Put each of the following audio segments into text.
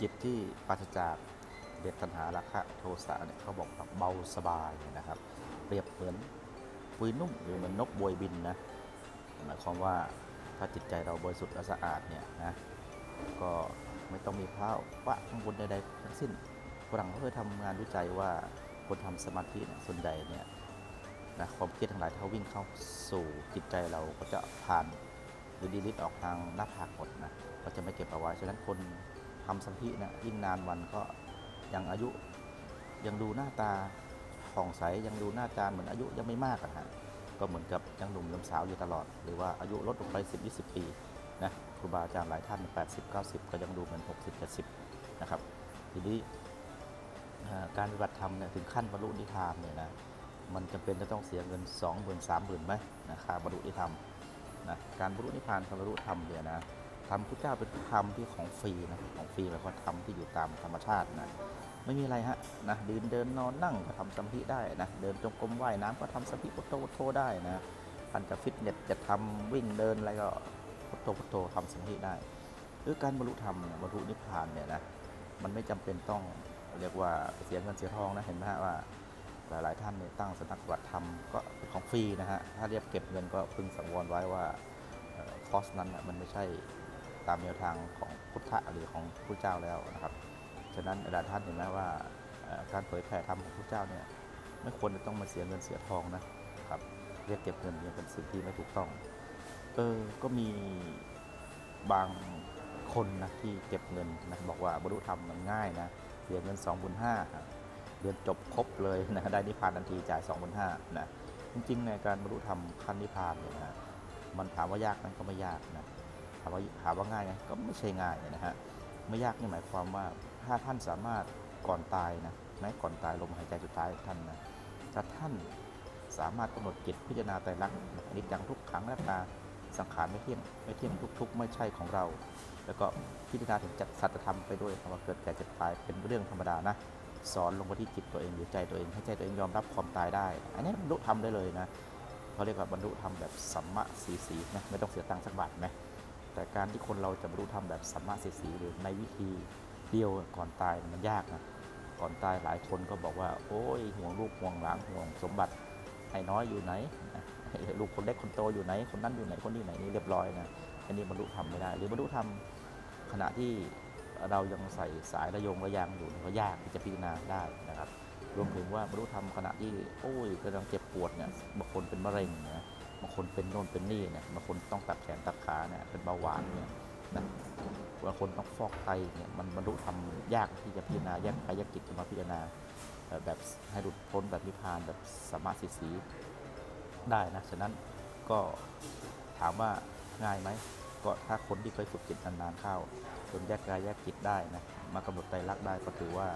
จิตที่ปราศจากเด็ดตัณหาราคะโทสะเนี่ยเขาบอกว่าเบาสบายนะครับ เปรียบเหมือนปุยนุ่มหรือเหมือนนกบวยบินนะหมายความว่าถ้าจิตใจเราบริสุทธิ์และสะอาดเนี่ยนะก็ไม่ต้องมีพระวะข้างบนใดๆทั้งสิ้นฝรั่งเขาเคยทำงานวิจัยว่าคนทำสมาธิเนี่ยส่วนใหญ่เนี่ยนะความเครียดทั้งหลายถ้าวิ่งเข้าสู่จิตใจเราก็จะผ่านหรือดีลิทออกทางหน้าผากหมดนะก็จะไม่เก็บเอาไว้ฉะนั้นคน ทำสมาธินะยิ่งนานวันก็ยังอายุ ยังดูหน้าตาผ่องใสยังดูหน้าตาเหมือนอายุยังไม่มากอะฮะก็เหมือนกับยังหนุ่มยังสาวอยู่ตลอด หรือว่าอายุลดลงไป 10 20 ปีนะครูบาอาจารย์หลายท่าน 80 90 ก็ยังดูเหมือน 60 70 นะครับ ทีนี้การปฏิบัติธรรมเนี่ยถึงขั้นบรรลุนิพพานเนี่ยนะมันจำเป็นจะต้องเสียเงิน 20,000 30,000ไหมนะค่าบรรลุนิพพานนะการบรรลุนิพพานการบรรลุธรรมเนี่ยนะ ธรรมพุทธเจ้าเป็นธรรมที่ของฟรีนะของฟรีหมายความธรรมที่อยู่ตามธรรมชาตินะไม่มีอะไรฮะนะยืนเดินนอนนั่งก็ทำสมาธิได้นะเดินจงกรมว่ายน้ำก็ทำสมาธิพุทโธพุทโธได้นะท่านจะฟิตเนสจะทำวิ่งเดินอะไรก็พุทโธพุทโธทำสมาธิได้หรือการบรรลุธรรมบรรลุนิพพานเนี่ยนะมันไม่จำเป็นต้องเรียกว่าเสียเงินเสียทองนะเห็นไหมฮะว่าหลาย ๆ ท่านเนี่ยตั้งสำนักปฏิบัติธรรมก็เป็นของฟรีนะฮะถ้าเรียกเก็บเงินก็พึงสังวรไว้ว่าเอ่อคอสนั้นน่ะมันไม่ใช่ ตามแนวทางของพุทธะหรือของพระเจ้าแล้วนะครับ ฉะนั้นหลายท่านเห็นไหมว่าการเผยแผ่ธรรมของพระเจ้าเนี่ยไม่ควรจะต้องมาเสียเงินเสียทองนะครับเรียกเก็บเงินเนี่ยเป็นสิ่งที่ไม่ถูกต้องเออก็มีบางคนนะที่เก็บเงินนะบอกว่าบรรลุธรรมมันง่ายนะเสียเงิน2 5 0 0 0เรียนจบครบเลยนะได้นิพพานทันทีจ่าย2 5 0 0 0นะจริงๆในการบรรลุธรรมขั้นนิพพานเนี่ยนะมันถามว่ายากนั้นก็ไม่ยากนะ ถามว่าถามว่าง่ายไหมก็ไม่ใช่ง่ายนะฮะไม่ยากนี่หมายความว่าถ้าท่านสามารถก่อนตายนะแม้ก่อนตายลมหายใจสุดท้ายท่านนะถ้าท่านสามารถกำหนดจิตพิจารณาไตรลักษณ์อนิจจังทุกขังและตาสังขารไม่เที่ยงไม่เที่ยงทุกทุกๆ ไม่ใช่ของเรา แล้วก็พิจารณาถึงจักสัจธรรมไปด้วยคำว่าเกิดแก่เจ็บตายเป็นเรื่องธรรมดานะสอนลงไปที่จิตตัวเองหรือใจตัวเองให้ใจตัวเองยอมรับความตายได้ อันนี้บรรลุธรรมได้เลยนะเขาเรียกว่าบรรลุธรรมแบบสัมมาสีสีนะไม่ต้องเสียตังค์สักบาทไหม แต่การที่คนเราจะบรรลุธรรมแบบสัมมาสีสีหรือในวิธีเดียวก่อนตายมันยากนะก่อนตายหลายคนก็บอกว่า โอ้ยห่วงลูกห่วงหลานห่วงสมบัติไอ้น้อยอยู่ไหนลูกคนเล็กคนโตอยู่ไหน คนนั้นอยู่ไหนคนนี้ไหนนี่เรียบร้อยนะอันนี้บรรลุธรรมไม่ได้ หรือบรรลุธรรมขณะที่เรายังใส่สายระยงระยางอยู่เนี่ยก็ยากที่จะพิจารณาได้นะครับรวมถึงว่าบรรลุธรรมขณะที่โอ้ยกำลังเจ็บปวดเนี่ยบางคนเป็นมะเร็งนะ บางคนเป็นโน่นเป็นนี่เนี่ยบางคนต้องตัดแขนตัดขาเนี่ยเป็นเบาหวานเนี่ยนะบางคนต้องฟอกไตเนี่ยมันบรรลุธรรมยากที่จะพิจารณาแยกกายแยกจิตมาพิจารณาแบบให้หลุดพ้นแบบนิพพานแบบสามารถสีสีได้นะฉะนั้นก็ถามว่าง่ายไหมก็ถ้าคนที่เคยฝึกจิตนานๆเข้าจนแยกกายแยกจิตได้นะมากำหนดไตรลักษณ์ได้ก็ถือว่า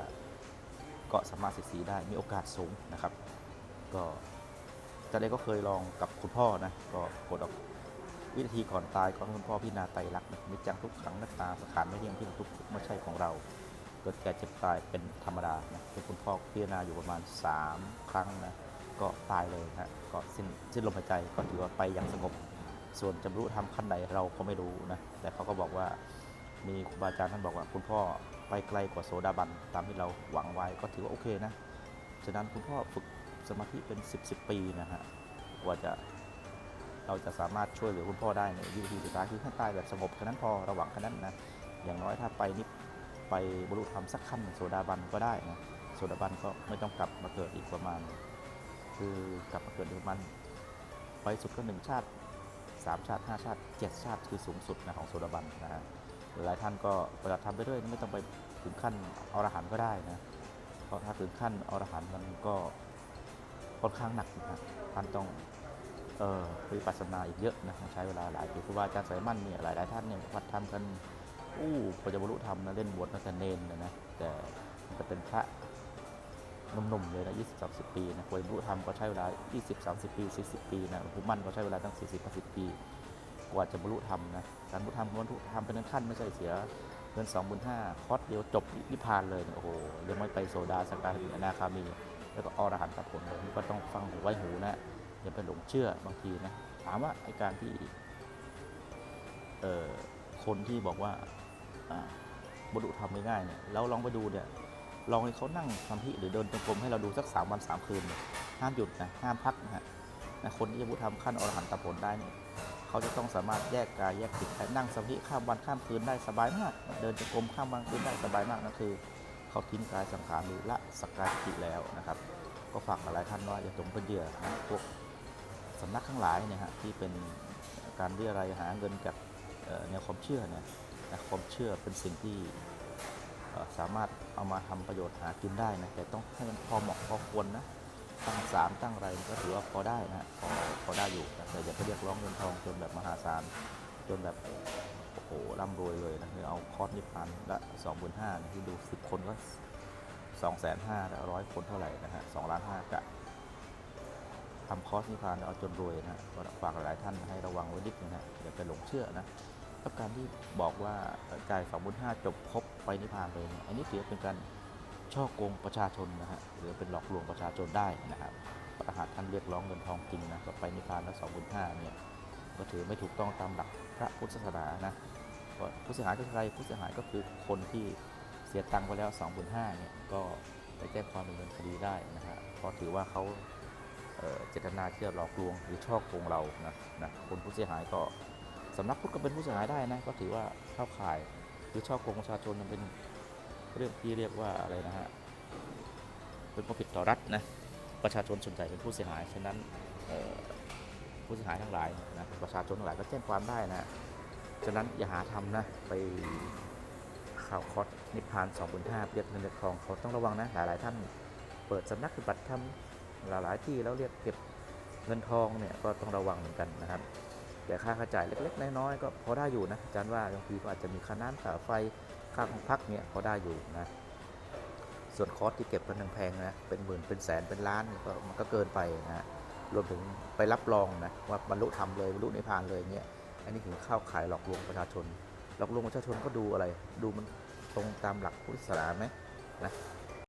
ก็สามารถสีสีได้มีโอกาสสูงนะครับ ก็ แต่เด็กก็เคยลองกับคุณพ่อนะ ก็กดออกวิธีก่อนตายก็ให้คุณพ่อพิจารณาไตรักนิจังทุกขังนัตตาสขารไม่เที่ยงที่ทุกไม่ใช่ของเรา เกิดแก่เจ็บตายเป็นธรรมดานะเป็นคุณพ่อพิจารณาอยู่ประมาณ 3 ครั้งนะก็ตายเลยนะก็สิ้นสิ้นลมหายใจก็ถือว่าไปอย่างสงบ ส่วนจะรรลุธรรมขั้นใดเราก็ไม่รู้นะแต่เขาก็บอกว่ามีครูบาอาจารย์ท่านบอกว่าคุณพ่อไปไกลกว่าโสดาบันตามที่เราหวังไว้ก็ถือว่าโอเคนะฉะนั้นคุณพ่อฝึก สมาธิเป็น 10 10ปีนะฮะกว่าจะเราจะสามารถช่วยเหลือคุณพ่อได้ในวิธีสุดท้ายคือให้ตายแบบสงบแค่นั้นพอระหว่างแค่นั้นนะอย่างน้อยถ้าไปนิพไปบรรลุธรรมสักขั้นโสดาบันก็ได้นะโสดาบันก็ไม่ต้องกลับมาเกิดอีกประมาณ คือกลับมาเกิดอีกประมาณไปสุดก็หนึ่งชาติสามชาติห้าชาติเจ็ดชาติคือสูงสุดนะของโสดาบันนะฮะหลายท่านก็ปฏิบัติธรรมไปเรื่อยไม่ต้องไปถึงขั้นอรหันต์ก็ได้นะเพราะถ้าถึงขั้นอรหันต์มันก็ ค่อนข้างหนักนะท่านต้องเอ่อปฏิปัสสนาอีกเยอะนะต้องใช้เวลาหลายปีครูบาอาจารย์สายมั่นเนี่ยหลายหลายท่านเนี่ยวัดทำกันอู้พอจะบรรลุธรรมนะเล่นบวชตั้งแต่เนนนะนะแต่มันจะเป็นพระหนุ่มๆเลยนะ20 30ปีนะกว่าจะบรรลุธรรมก็ใช้เวลา20 30ปี40ปีนะหลวงปู่มั่นก็ใช้เวลาตั้ง40 50ปี กว่าจะบรรลุธรรมนะการบรรลุธรรมบรรลุธรรมเป็นขั้นไม่ใช่เสียเงิน2 5 0 0 0คอร์สเดียวจบนิพพานเลยเนี่ยโอ้โหยังไม่ไปโซดาสกาถึงอนาคามี แล้วก็อรหันตผลนี่ก็ต้องฟังหูไว้หูนะอย่าไปหลงเชื่อบางทีนะถามว่าไอการที่เอ่อคนที่บอกว่าบรรลุธรรมง่ายๆเนี่ยแล้วลองไปดูเนี่ยลองให้เขานั่งทำพิหรือเดินจงกรมให้เราดูสักสามวันสามคืนห้ามหยุดนะห้ามพักนะฮะคนที่จะบรรลุธรรมขั้นอรหันตผลได้เนี่ยเขาจะต้องสามารถแยกกายแยกจิตได้นั่งสมาธิข้ามวันข้ามคืนได้สบายมาก เดินจงกรมข้ามวันคืนได้สบายมากนั่นคือ เขาทิ้งกายสังขารหรือละสักกายทิแล้วนะครับ ก็ฝากหลายท่านว่าอย่าตกเป็นเหยื่อนะพวกสำนักทั้งหลายเนี่ยฮะที่เป็นการเรียรายหาเงินจากแนวความเชื่อเนี่ยนะความเชื่อเป็นสิ่งที่สามารถเอามาทำประโยชน์หากินได้นะแต่ต้องให้มันพอเหมาะพอควรนะตั้งสามตั้งไรก็ถือว่าพอได้นะพอพอได้อยู่แต่อย่าไปเรียกร้องเงินทองจนแบบมหาศาลจนแบบ โอ้โหร่ำรวยเลยนะคือเอาคอร์สนิพพานละสองหมื่นห้าที่ดูสิบคนก็สองแสนห้าร้อยคนเท่าไหร่นะฮะสองล้านห้ากะทำคอร์สนิพพานเอาจนรวยนะฮะฝากหลายท่านให้ระวังไว้นิดนึงนะอย่าไปหลงเชื่อนะแล้วการที่บอกว่าจ่ายสองพันห้าจบครบไปนิพพานเลยเนี่ยอันนี้ถือเป็นการช่อโกงประชาชนนะฮะหรือเป็นหลอกลวงประชาชนได้นะครับประหารท่านเรียกร้องเงินทองจริงนะก็ไปนิพพานแล้วสองพันห้าเนี่ย ก็ถือไม่ถูกต้องตามหลักพระพุทธศาสนานะผู้เสียหายคือใครผู้เสียหายก็คือคนที่เสียตังค์ไปแล้ว2 5 0 0 0เนี่ยก็ไปแจ้งความดำเนินคดีได้นะฮะเพราะถือว่าเขาเจตนาที่จะหลอกลวงหรือช่อโกงเรานะนะคนผู้เสียหายก็สำนักพุทธก็เป็นผู้เสียหายได้นะก็ถือว่าเข้าข่ายหรือช่อโกงประชาชนมันเป็นเรื่องที่เรียกว่าอะไรนะฮะเป็นความผิดต่อรัฐนะประชาชนส่วนใหญ่เป็นผู้เสียหายฉะนั้นเผู้เสียหายทั้งหลายนะประชาชนทั้งหลายก็แจ้งความได้นะฉะนั้นอย่าหาทำนะไปข่าวคอสนิพพาน2 5 0เรียกเงินเรียกทองเขาต้องระวังนะหลายๆท่านเปิดสำนักปฏิบัติธรรมหลายๆที่แล้วเรียกเก็บเงินทองเนี่ยก็ต้องระวังเหมือนกันนะครับแต่ค่าใช้จ่ายเล็ก ๆ น้อยๆก็พอได้อยู่นะอาจารย์ว่าบางทีก็อาจจะมีค่าน้ำค่าไฟค่าของพักเนี่ยพอได้อยู่นะส่วนคอสที่เก็บกันแพงๆนะเป็นหมื่นเป็นแสนเป็นล้านก็มันก็เกินไปนะฮะ รวมถึงไปรับรองนะว่าบรรลุธรรมเลยบรรลุนิพพานเลยเงี้ยอันนี้ถึงเข้าขายหลอกลวงประชาชน หลอกลวงประชาชนก็ดูอะไร ดูมันตรงตามหลักพุทธศาสนาไหมนะ